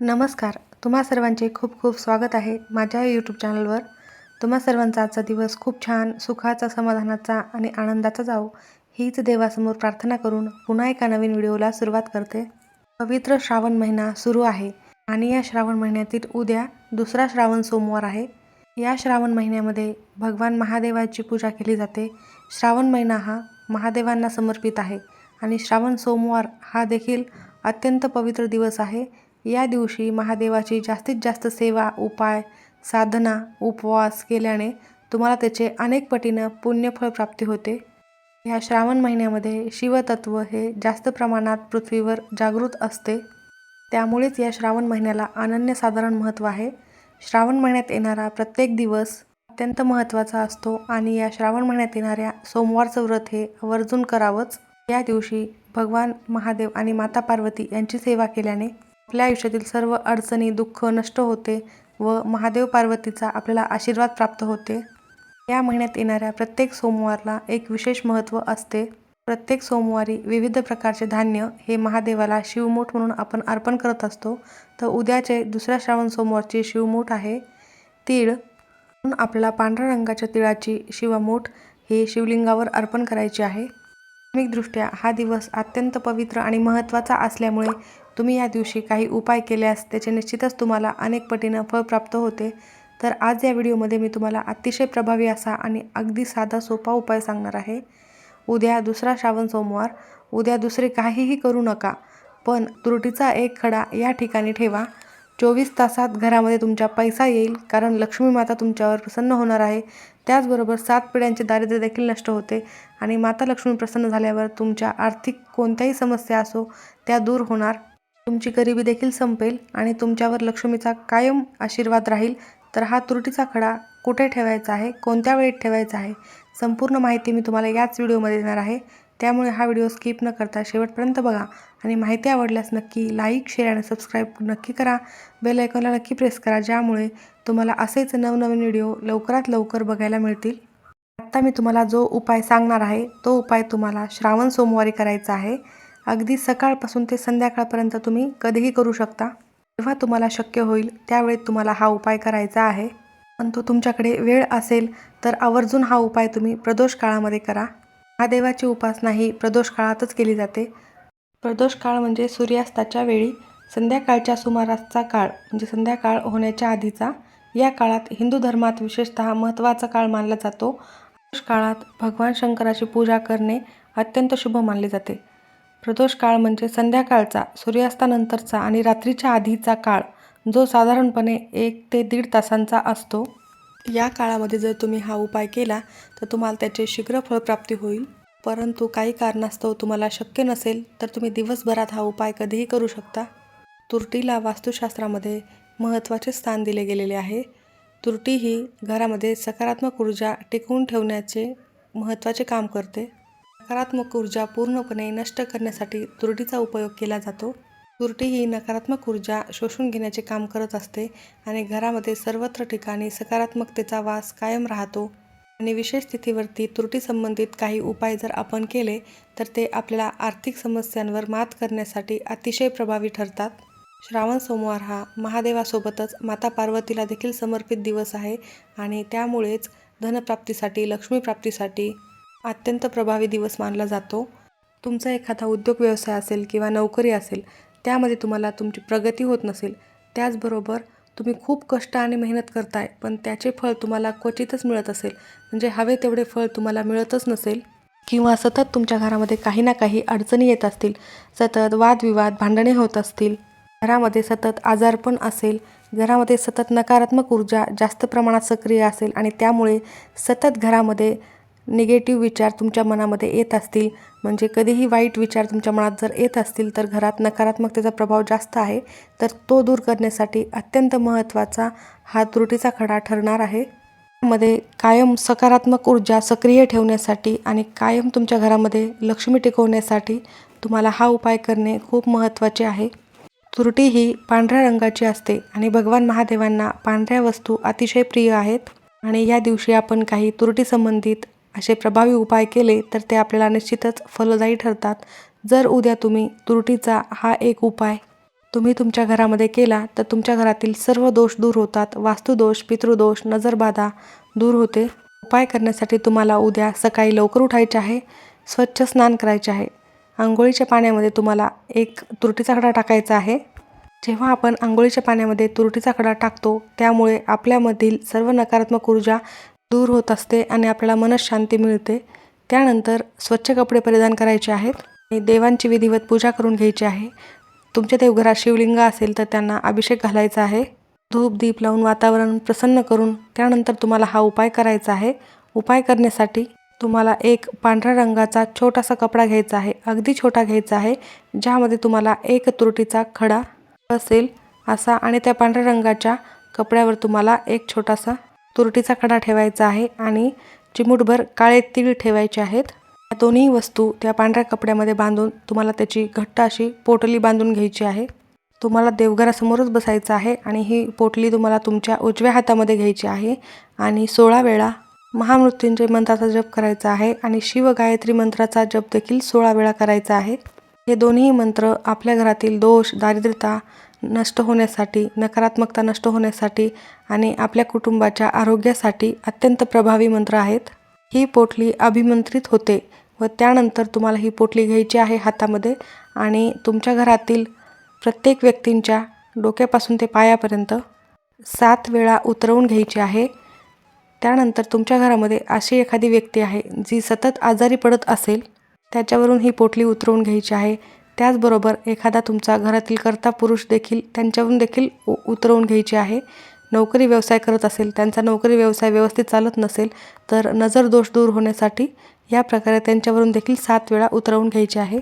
नमस्कार. तुम्हा सर्वांचे खूप खूप स्वागत आहे माझ्या यूट्यूब चॅनलवर तुम्हा सर्वांचा आजचा दिवस खूप छान सुखाचा समाधानाचा आणि आनंदाचा जावो. हीच देवासमोर प्रार्थना करून पुन्हा एका नवीन व्हिडिओला सुरुवात करते. पवित्र श्रावण महिना सुरू आहे आणि या श्रावण महिन्यातील उद्या दुसरा श्रावण सोमवार आहे. या श्रावण महिन्यामध्ये भगवान महादेवाची पूजा केली जाते. श्रावण महिना हा महादेवांना समर्पित आहे आणि श्रावण सोमवार हा देखील अत्यंत पवित्र दिवस आहे. या दिवशी महादेवाची जास्तीत जास्त सेवा उपाय साधना उपवास केल्याने तुम्हाला त्याचे अनेक पटीनं पुण्यफळ प्राप्ती होते. ह्या श्रावण महिन्यामध्ये शिवतत्व हे जास्त प्रमाणात पृथ्वीवर जागृत असते. त्यामुळेच या श्रावण महिन्याला अनन्यसाधारण महत्त्व आहे. श्रावण महिन्यात येणारा प्रत्येक दिवस अत्यंत महत्त्वाचा असतो आणि या श्रावण महिन्यात येणाऱ्या सोमवारचं व्रत हे आवर्जून करावंच. या दिवशी भगवान महादेव आणि माता पार्वती यांची सेवा केल्याने आपल्या आयुष्यातील सर्व अडचणी दुःख नष्ट होते व महादेव पार्वतीचा आपल्याला आशीर्वाद प्राप्त होते. या महिन्यात येणाऱ्या प्रत्येक सोमवारला एक विशेष महत्त्व असते. प्रत्येक सोमवारी विविध प्रकारचे धान्य हे महादेवाला शिवमूठ म्हणून आपण अर्पण करत असतो. तर उद्याचे दुसऱ्या श्रावण सोमवारची शिवमूठ आहे. तीळ. म्हणून आपल्याला पांढऱ्या रंगाच्या तिळाची शिवमूठ हे शिवलिंगावर अर्पण करायची आहे. धार्मिकदृष्ट्या हा दिवस अत्यंत पवित्र आणि महत्त्वाचा असल्यामुळे तुम्ही या दिवशी काही उपाय केल्यास त्याचे निश्चितच तुम्हाला अनेक पटीनं फळ प्राप्त होते. तर आज या व्हिडिओमध्ये मी तुम्हाला अतिशय प्रभावी असा आणि अगदी साधा सोपा उपाय सांगणार आहे. उद्या दुसरा श्रावण सोमवार. उद्या दुसरे काहीही करू नका पण तुरटीचा एक खडा या ठिकाणी ठेवा. चोवीस तासात घरामध्ये तुमचा पैसा येईल कारण लक्ष्मी माता तुमच्यावर प्रसन्न होणार आहे. त्याचबरोबर सात पिढ्यांचे दारिद्र्य देखील नष्ट होते आणि माता लक्ष्मी प्रसन्न झाल्यावर तुमच्या आर्थिक कोणत्याही समस्या असो त्या दूर होणार. तुमची गरिबी देखील संपेल आणि तुमच्यावर लक्ष्मीचा कायम आशीर्वाद राहील तर हा तुरटीचा खडा कुठे ठेवायचा आहे कोणत्या वेळेत ठेवायचा आहे संपूर्ण माहिती मी तुम्हाला याच व्हिडिओमध्ये देणार आहे. त्यामुळे हा व्हिडिओ स्किप न करता शेवटपर्यंत बघा आणि माहिती आवडल्यास नक्की लाईक शेअर आणि सबस्क्राईब नक्की करा. बेल आयकॉनला नक्की प्रेस करा ज्यामुळे तुम्हाला असेच नवनवीन व्हिडिओ लवकरात लवकर बघायला मिळतील. आत्ता मी तुम्हाला जो उपाय सांगणार आहे तो उपाय तुम्हाला श्रावण सोमवारी करायचा आहे. अगदी सकाळपासून ते संध्याकाळपर्यंत तुम्ही कधीही करू शकता. जेव्हा तुम्हाला शक्य होईल त्यावेळेत तुम्हाला हा उपाय करायचा आहे. परंतु तुमच्याकडे वेळ असेल तर आवर्जून हा उपाय तुम्ही प्रदोष काळामध्ये करा. महादेवाची उपासना ही प्रदोष काळातच केली जाते. प्रदोष काळ म्हणजे सूर्यास्ताच्या वेळी संध्याकाळच्या सुमारासचा काळ म्हणजे संध्याकाळ होण्याच्या आधीचा. या काळात हिंदू धर्मात विशेषतः महत्त्वाचा काळ मानला जातो. काळात भगवान शंकराची पूजा करणे अत्यंत शुभ मानले जाते. प्रदोष काळ म्हणजे संध्याकाळचा सूर्यास्तानंतरचा आणि रात्रीच्या आधीचा काळ जो साधारणपणे एक ते दीड तासांचा असतो. या काळामध्ये जर तुम्ही हा उपाय केला तर तुम्हाला त्याचे शीघ्र फळप्राप्ती होईल. परंतु काही कारणास्तव तुम्हाला शक्य नसेल तर तुम्ही दिवसभरात हा उपाय कधीही करू शकता. तुरटीला वास्तुशास्त्रामध्ये महत्त्वाचे स्थान दिले गेलेले आहे. तुरटी ही घरामध्ये सकारात्मक ऊर्जा टिकवून ठेवण्याचे महत्त्वाचे काम करते. नकारात्मक ऊर्जा पूर्णपणे नष्ट करण्यासाठी तुरटीचा उपयोग केला जातो. तुरटी ही नकारात्मक ऊर्जा शोषून घेण्याचे काम करत असते आणि घरामध्ये सर्वत्र ठिकाणी सकारात्मकतेचा वास कायम राहतो. आणि विशेष स्थितीवरती त्रुटी संबंधित काही उपाय जर आपण केले तर ते आपल्याला आर्थिक समस्यांवर मात करण्यासाठी अतिशय प्रभावी ठरतात. श्रावण सोमवार हा महादेवासोबतच माता पार्वतीला देखील समर्पित दिवस आहे आणि त्यामुळेच धनप्राप्तीसाठी लक्ष्मीप्राप्तीसाठी अत्यंत प्रभावी दिवस मानला जातो. तुमचा एखादा उद्योग व्यवसाय असेल किंवा नोकरी असेल त्यामध्ये तुम्हाला तुमची प्रगती होत नसेल. त्याचबरोबर तुम्ही खूप कष्ट आणि मेहनत करताय पण त्याचे फळ तुम्हाला क्वचितच मिळत असेल. म्हणजे हवे तेवढे फळ तुम्हाला मिळतच नसेल. किंवा सतत तुमच्या घरामध्ये काही ना काही अडचणी येत असतील सतत वादविवाद भांडणे होत असतील. घरामध्ये सतत आजारपण असेल घरामध्ये सतत नकारात्मक ऊर्जा जास्त प्रमाणात सक्रिय असेल आणि त्यामुळे सतत घरामध्ये निगेटिव्ह विचार तुमच्या मनामध्ये येत असतील म्हणजे कधीही वाईट विचार तुमच्या मनात जर येत असतील तर घरात नकारात्मकतेचा प्रभाव जास्त आहे तर तो दूर करण्यासाठी अत्यंत महत्त्वाचा हा त्रुटीचा खडा ठरणार आहे. मध्ये कायम सकारात्मक ऊर्जा सक्रिय ठेवण्यासाठी आणि कायम तुमच्या घरामध्ये लक्ष्मी टिकवण्यासाठी तुम्हाला हा उपाय करणे खूप महत्त्वाचे आहे. तुरटी ही पांढऱ्या रंगाची असते आणि भगवान महादेवांना पांढऱ्या वस्तू अतिशय प्रिय आहेत. आणि या दिवशी आपण काही तुरटीसंबंधित असे प्रभावी उपाय केले तर ते आपल्याला निश्चितच फलदायी ठरतात. जर उद्या तुम्ही तुरटीचा हा एक उपाय तुम्ही तुमच्या घरामध्ये केला तर तुमच्या घरातील सर्व दोष दूर होतात. वास्तुदोष पितृदोष नजरबाधा दूर होते. उपाय करण्यासाठी तुम्हाला उद्या सकाळी लवकर उठायचे आहे. स्वच्छ स्नान करायचे आहे. आंघोळीच्या पाण्यामध्ये तुम्हाला एक तुरटीचा खडा टाकायचा आहे. जेव्हा आपण आंघोळीच्या पाण्यामध्ये तुरटीचा खडा टाकतो त्यामुळे आपल्यामधील सर्व नकारात्मक ऊर्जा दूर होत असते आणि आपल्याला मनशांती मिळते. त्यानंतर स्वच्छ कपडे परिधान करायचे आहेत आणि देवांची विधिवत पूजा करून घ्यायची आहे. तुमच्या देवघरात शिवलिंग असेल तर त्यांना अभिषेक घालायचा आहे. धूप दीप लावून वातावरण प्रसन्न करून त्यानंतर तुम्हाला हा उपाय करायचा आहे. उपाय करण्यासाठी तुम्हाला एक पांढऱ्या रंगाचा छोटासा कपडा घ्यायचा आहे. अगदी छोटा घ्यायचा आहे ज्यामध्ये तुम्हाला एक तुरटीचा खडा असेल असा आणि त्या पांढऱ्या रंगाच्या कपड्यावर तुम्हाला एक छोटासा तुरटीचा कडा ठेवायचा आहे आणि चिमूटभर काळे तीळ ठेवायचे आहेत. या दोन्ही वस्तू त्या पांढऱ्या कपड्यामध्ये बांधून तुम्हाला त्याची घट्ट अशी पोटली बांधून घ्यायची आहे. तुम्हाला देवघरासमोरच बसायचं आहे आणि ही पोटली तुम्हाला तुमच्या उजव्या हातामध्ये घ्यायची आहे. आणि सोळा वेळा महामृत्युंजय मंत्राचा जप करायचा आहे आणि शिव गायत्री मंत्राचा जप देखील सोळा वेळा करायचा आहे. हे दोन्ही मंत्र आपल्या घरातील दोष दारिद्र्यता नष्ट होण्यासाठी नकारात्मकता नष्ट होण्यासाठी आणि आपल्या कुटुंबाच्या आरोग्यासाठी अत्यंत प्रभावी मंत्र आहेत. ही पोटली अभिमंत्रित होते व त्यानंतर तुम्हाला ही पोटली घ्यायची आहे हातामध्ये आणि तुमच्या घरातील प्रत्येक व्यक्तींच्या डोक्यापासून ते पायापर्यंत सात वेळा उतरवून घ्यायची आहे. त्यानंतर तुमच्या घरामध्ये अशी एखादी व्यक्ती आहे जी सतत आजारी पडत असेल त्याच्यावरून ही पोटली उतरवून घ्यायची आहे. त्याचबरोबर एखादा तुमचा घरातील कर्ता पुरुष देखील त्यांच्यावरून देखील उ उतरवून घ्यायची आहे. नोकरी व्यवसाय करत असेल त्यांचा नोकरी व्यवसाय व्यवस्थित चालत नसेल तर नजर दोष दूर होण्यासाठी या प्रकारे त्यांच्यावरून देखील सात वेळा उतरवून घ्यायची आहे.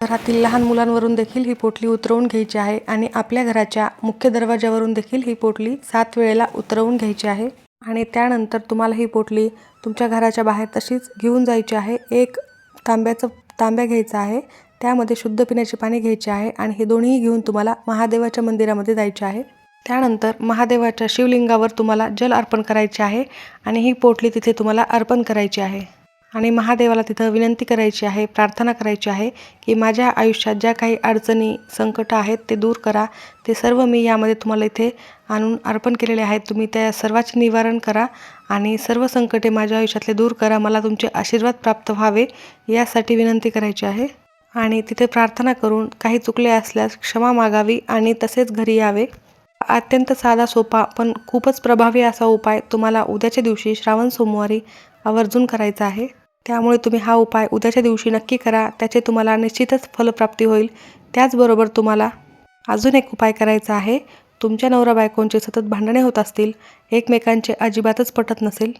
घरातील लहान मुलांवरून देखील ही पोटली उतरवून घ्यायची आहे आणि आपल्या घराच्या मुख्य दरवाजावरून देखील ही पोटली सात वेळेला उतरवून घ्यायची आहे. आणि त्यानंतर तुम्हाला ही पोटली तुमच्या घराच्या बाहेर तशीच घेऊन जायची आहे. एक तांब्याचं तांब्या घ्यायचा आहे. त्यामध्ये शुद्ध पिण्याचे पाणी घ्यायचे आहे आणि हे दोन्ही घेऊन तुम्हाला महादेवाच्या मंदिरामध्ये जायचे आहे. त्यानंतर महादेवाच्या शिवलिंगावर तुम्हाला जल अर्पण करायचे आहे आणि ही पोटली तिथे तुम्हाला अर्पण करायची आहे. आणि महादेवाला तिथं विनंती करायची आहे प्रार्थना करायची आहे की माझ्या आयुष्यात ज्या काही अडचणी संकट आहेत ते दूर करा. ते सर्व मी यामध्ये तुम्हाला इथे आणून अर्पण केलेले आहेत. तुम्ही त्या सर्वाचे निवारण करा आणि सर्व संकटे माझ्या आयुष्यातले दूर करा. मला तुमचे आशीर्वाद प्राप्त व्हावे यासाठी विनंती करायची आहे. आणि तिथे प्रार्थना करून काही चुकले असल्यास क्षमा मागावी आणि तसेच घरी यावे. अत्यंत साधा सोपा पण खूपच प्रभावी असा उपाय तुम्हाला उद्याच्या दिवशी श्रावण सोमवारी आवर्जून करायचा आहे. त्यामुळे तुम्ही हा उपाय उद्याच्या दिवशी नक्की करा. त्याचे तुम्हाला निश्चितच फलप्राप्ती होईल. त्याचबरोबर तुम्हाला अजून एक उपाय करायचा आहे. तुमच्या नवरा बायकोंचे सतत भांडणे होत असतील. एकमेकांचे अजिबातच पटत नसेल.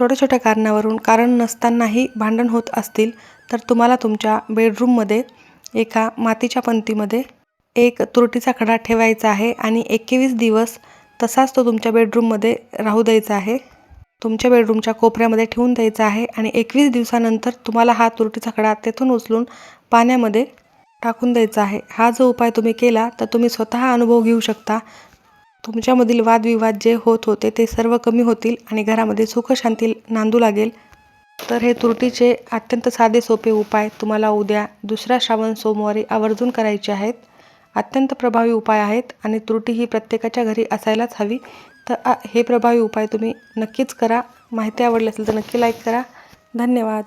छोट्या छोट्या कारणावरून कारण नसतानाही भांडण होत असतील तर तुम्हाला तुमच्या बेडरूममध्ये एका मातीच्या पंतीमध्ये एक तुरटीचा खडा ठेवायचा आहे आणि एकवीस दिवस तसाच तो तुमच्या बेडरूममध्ये राहू द्यायचा आहे. तुमच्या बेडरूमच्या कोपऱ्यामध्ये ठेवून द्यायचा आहे आणि एकवीस दिवसानंतर तुम्हाला हा तुरटीचा खडा तेथून उचलून पाण्यामध्ये टाकून द्यायचा आहे. हा जो उपाय तुम्ही केला तर तुम्ही स्वतः अनुभव घेऊ शकता. तुमच्यामधील वादविवाद जे होत होते ते सर्व कमी होतील आणि घरामध्ये सुखशांती नांदू लागेल. तर हे तुरटीचे अत्यंत साधे सोपे उपाय तुम्हाला उद्या दुसऱ्या श्रावण सोमवारी आवर्जून करायचे आहेत. अत्यंत प्रभावी उपाय आहेत आणि त्रुटी ही प्रत्येकाच्या घरी असायलाच हवी. तर हे प्रभावी उपाय तुम्ही नक्कीच करा. माहिती आवडली असेल तर नक्की लाईक करा. धन्यवाद.